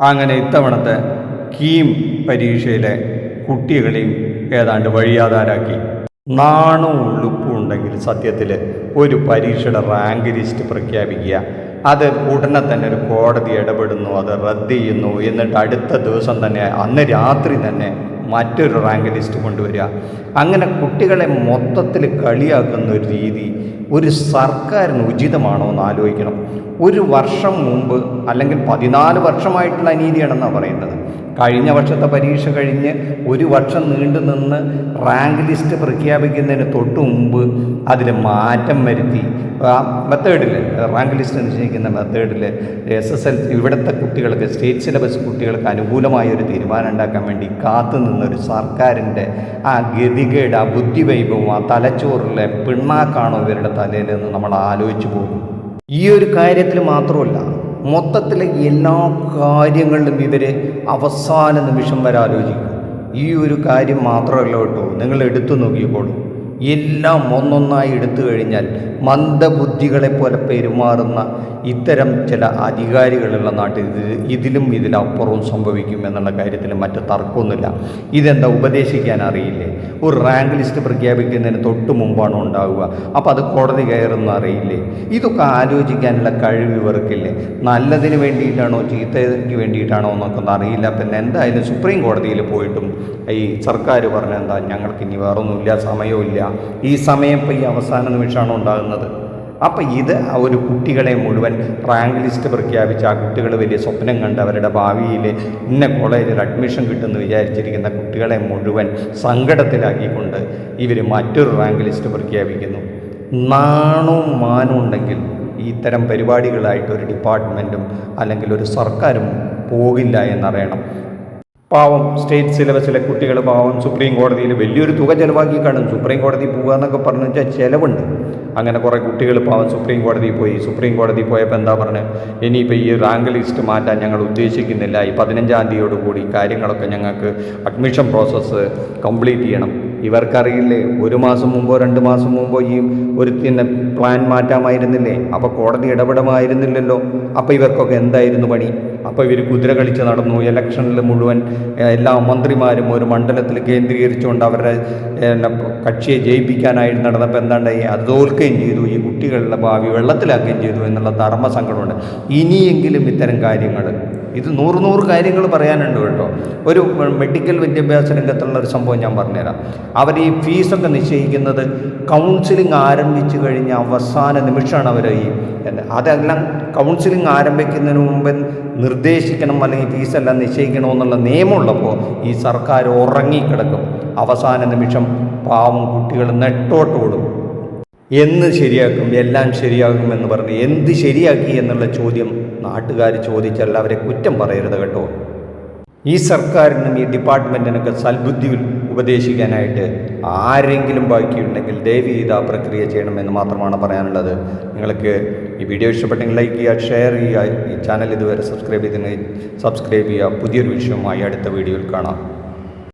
അങ്ങനെ ഇത്തവണത്തെ കീം പരീക്ഷയിലെ കുട്ടികളെയും ഏതാണ്ട് വഴിയാധാരാക്കി നാണവും ഉളുപ്പും ഉണ്ടെങ്കിൽ സത്യത്തിൽ ഒരു പരീക്ഷയുടെ റാങ്ക് ലിസ്റ്റ് പ്രഖ്യാപിക്കുക. അത് ഉടനെ തന്നെ ഒരു കോടതി ഇടപെടുന്നു അത് റദ്ദ് ചെയ്യുന്നു എന്നിട്ട് അടുത്ത ദിവസം തന്നെ അന്ന് രാത്രി തന്നെ മറ്റൊരു റാങ്ക് ലിസ്റ്റ് കൊണ്ടുവരിക. അങ്ങനെ കുട്ടികളെ മൊത്തത്തിൽ കളിയാക്കുന്ന ഒരു രീതി ഒരു സർക്കാരിന് ഉചിതമാണോ എന്ന് ആലോചിക്കണം. ഒരു വർഷം മുമ്പ് അല്ലെങ്കിൽ പതിനാല് വർഷമായിട്ടുള്ള അനീതിയാണെന്നാണ് പറയുന്നത്. കഴിഞ്ഞ വർഷത്തെ പരീക്ഷ കഴിഞ്ഞ് ഒരു വർഷം നീണ്ടു നിന്ന് റാങ്ക് ലിസ്റ്റ് പ്രഖ്യാപിക്കുന്നതിന് തൊട്ട് മുമ്പ് അതിൽ മാറ്റം വരുത്തി. മെത്തേഡിൽ റാങ്ക് ലിസ്റ്റ് നിശ്ചയിക്കുന്ന മെത്തേഡിൽ എസ് എസ് എൽ ഇവിടുത്തെ കുട്ടികൾക്ക് സ്റ്റേറ്റ് സിലബസ് കുട്ടികൾക്ക് അനുകൂലമായ ഒരു തീരുമാനം ഉണ്ടാക്കാൻ വേണ്ടി കാത്തു നിന്നൊരു സർക്കാരിന്റെ ആ ഗതികേട് ആ ബുദ്ധിവൈഭവം ആ തലച്ചോറിലെ പിണ്ണാക്കാണോ ഇവരുടെ തലയിൽ നിന്ന് നമ്മൾ ആലോചിച്ച് പോകും. ഈ ഒരു കാര്യത്തിൽ മാത്രമല്ല മൊത്തത്തിലെ എല്ലാ കാര്യങ്ങളിലും ഇവർ അവസാന നിമിഷം വരെ ആലോചിക്കും. ഈ ഒരു കാര്യം മാത്രമല്ല കേട്ടോ നിങ്ങൾ എടുത്തു നോക്കിക്കോളൂ. എല്ലാം ഒന്നൊന്നായി എടുത്തു കഴിഞ്ഞാൽ മന്ദബുദ്ധികളെ പോലെ പെരുമാറുന്ന ഇത്തരം ചില അധികാരികളുള്ള നാട്ടിൽ ഇത് ഇതിലും ഇതിലപ്പുറവും സംഭവിക്കും എന്നുള്ള കാര്യത്തിൽ മറ്റ് തർക്കമൊന്നുമില്ല. ഇതെന്താ ഉപദേശിക്കാൻ അറിയില്ലേ? ഒരു റാങ്ക് ലിസ്റ്റ് പ്രഖ്യാപിക്കുന്നതിന് തൊട്ട് മുമ്പാണ് ഉണ്ടാവുക. അപ്പോൾ അത് കോടതി കയറുന്ന അറിയില്ലേ? ഇതൊക്കെ ആലോചിക്കാനുള്ള കഴിവ് ഇവർക്കില്ലേ? നല്ലതിന് വേണ്ടിയിട്ടാണോ ചീത്തയ്ക്ക് വേണ്ടിയിട്ടാണോ എന്നൊക്കെ ഒന്നും അറിയില്ല. പിന്നെ എന്തായാലും സുപ്രീം കോടതിയിൽ പോയിട്ടും ഈ സർക്കാർ പറഞ്ഞ എന്താ ഞങ്ങൾക്ക് ഇനി വേറൊന്നുമില്ല സമയമില്ല ഈ സമയം ഇപ്പോൾ ഈ അവസാന നിമിഷമാണ് ഉണ്ടാകുന്നത്. അപ്പം ഇത് ഒരു കുട്ടികളെ മുഴുവൻ റാങ്ക് ലിസ്റ്റ് പ്രഖ്യാപിച്ച് ആ കുട്ടികൾ വലിയ സ്വപ്നം കണ്ട് അവരുടെ ഭാവിയിൽ ഇന്ന കോളേജിൽ അഡ്മിഷൻ കിട്ടുമെന്ന് വിചാരിച്ചിരിക്കുന്ന കുട്ടികളെ മുഴുവൻ സങ്കടത്തിലാക്കിക്കൊണ്ട് ഇവർ മറ്റൊരു റാങ്ക് ലിസ്റ്റ് പ്രഖ്യാപിക്കുന്നു. നാണവും മാനവും ഉണ്ടെങ്കിൽ ഇത്തരം പരിപാടികളായിട്ട് ഒരു ഡിപ്പാർട്ട്മെന്റും അല്ലെങ്കിൽ ഒരു സർക്കാരും പോകില്ല എന്നറിയണം. പാവം സ്റ്റേറ്റ് സിലബസിലെ കുട്ടികൾ പാവം സുപ്രീം കോടതിയിൽ വലിയൊരു തുക ചിലവാക്കി കാണും സുപ്രീം കോടതി പോകുക എന്നൊക്കെ പറഞ്ഞു വെച്ചാൽ ചിലവുണ്ട്. അങ്ങനെ കുറേ കുട്ടികൾ പാവം സുപ്രീം കോടതി പോയി. സുപ്രീം കോടതി പോയപ്പോൾ എന്താ പറഞ്ഞത് ഇനിയിപ്പോൾ ഈ റാങ്ക് ലിസ്റ്റ് മാറ്റാൻ ഞങ്ങൾ ഉദ്ദേശിക്കുന്നില്ല. ഈ പതിനഞ്ചാം തീയതിയോടുകൂടി കാര്യങ്ങളൊക്കെ ഞങ്ങൾക്ക് അഡ്മിഷൻ പ്രോസസ്സ് കംപ്ലീറ്റ് ചെയ്യണം. ഇവർക്കറിയില്ലേ ഒരു മാസം മുമ്പോ രണ്ട് മാസം മുമ്പോ ഈ ഒരു പിന്നെ പ്ലാൻ മാറ്റാമായിരുന്നില്ലേ? അപ്പോൾ കോടതി ഇടപെടമായിരുന്നില്ലല്ലോ. അപ്പോൾ ഇവർക്കൊക്കെ എന്തായിരുന്നു പണി? അപ്പോൾ ഇവർ കുതിര കളിച്ച് നടന്നു. ഇലക്ഷനിൽ മുഴുവൻ എല്ലാ മന്ത്രിമാരും ഒരു മണ്ഡലത്തിൽ കേന്ദ്രീകരിച്ചുകൊണ്ട് അവരുടെ കക്ഷിയെ ജയിപ്പിക്കാനായിട്ട് നടന്നപ്പോൾ എന്താണ്ടായി അത് തോൽക്കുകയും ചെയ്തു. ഈ കുട്ടികളുടെ ഭാവി വെള്ളത്തിലാക്കുകയും ചെയ്തു എന്നുള്ള ധർമ്മസങ്കടമുണ്ട്. ഇനിയെങ്കിലും ഇത്തരം കാര്യങ്ങൾ ഇത് നൂറ് നൂറ് കാര്യങ്ങൾ പറയാനുണ്ട് കേട്ടോ. ഒരു മെഡിക്കൽ വിദ്യാഭ്യാസ രംഗത്തുള്ള ഒരു സംഭവം ഞാൻ പറഞ്ഞുതരാം. അവർ ഈ ഫീസൊക്കെ നിശ്ചയിക്കുന്നത് കൗൺസിലിംഗ് ആരംഭിച്ചു കഴിഞ്ഞ അവസാന നിമിഷമാണ് അവർ ഈ അതെല്ലാം കൗൺസിലിംഗ് ആരംഭിക്കുന്നതിന് മുമ്പ് നിർദ്ദേശിക്കണം അല്ലെങ്കിൽ ഫീസെല്ലാം നിശ്ചയിക്കണമെന്നുള്ള നിയമമുള്ളപ്പോൾ ഈ സർക്കാർ ഉറങ്ങിക്കിടക്കും. അവസാന നിമിഷം പാവം കുട്ടികൾ നെട്ടോട്ടോടും എന്ന് ശരിയാക്കും എല്ലാം ശരിയാകും എന്ന് പറഞ്ഞ് എന്ത് ശരിയാക്കി എന്നുള്ള ചോദ്യം നാട്ടുകാർ ചോദിച്ചാൽ അവരെ കുറ്റം പറയരുത് കേട്ടോ. ഈ സർക്കാരിനും ഈ ഡിപ്പാർട്ട്മെന്റിനൊക്കെ സൽബുദ്ധി ഉപദേശിക്കാനായിട്ട് ആരെങ്കിലും ബാക്കിയുണ്ടെങ്കിൽ ദയവ് ചെയ്ത് ആ പ്രക്രിയ ചെയ്യണമെന്ന് മാത്രമാണ് പറയാനുള്ളത്. നിങ്ങൾക്ക് ഈ വീഡിയോ ഇഷ്ടപ്പെട്ടെങ്കിൽ ലൈക്ക് ചെയ്യുക ഷെയർ ചെയ്യുക. ഈ ചാനൽ ഇതുവരെ സബ്സ്ക്രൈബ് ചെയ്തിട്ടുണ്ടെങ്കിൽ സബ്സ്ക്രൈബ് ചെയ്യുക. പുതിയൊരു വിഷയവുമായി അടുത്ത വീഡിയോയിൽ കാണാം.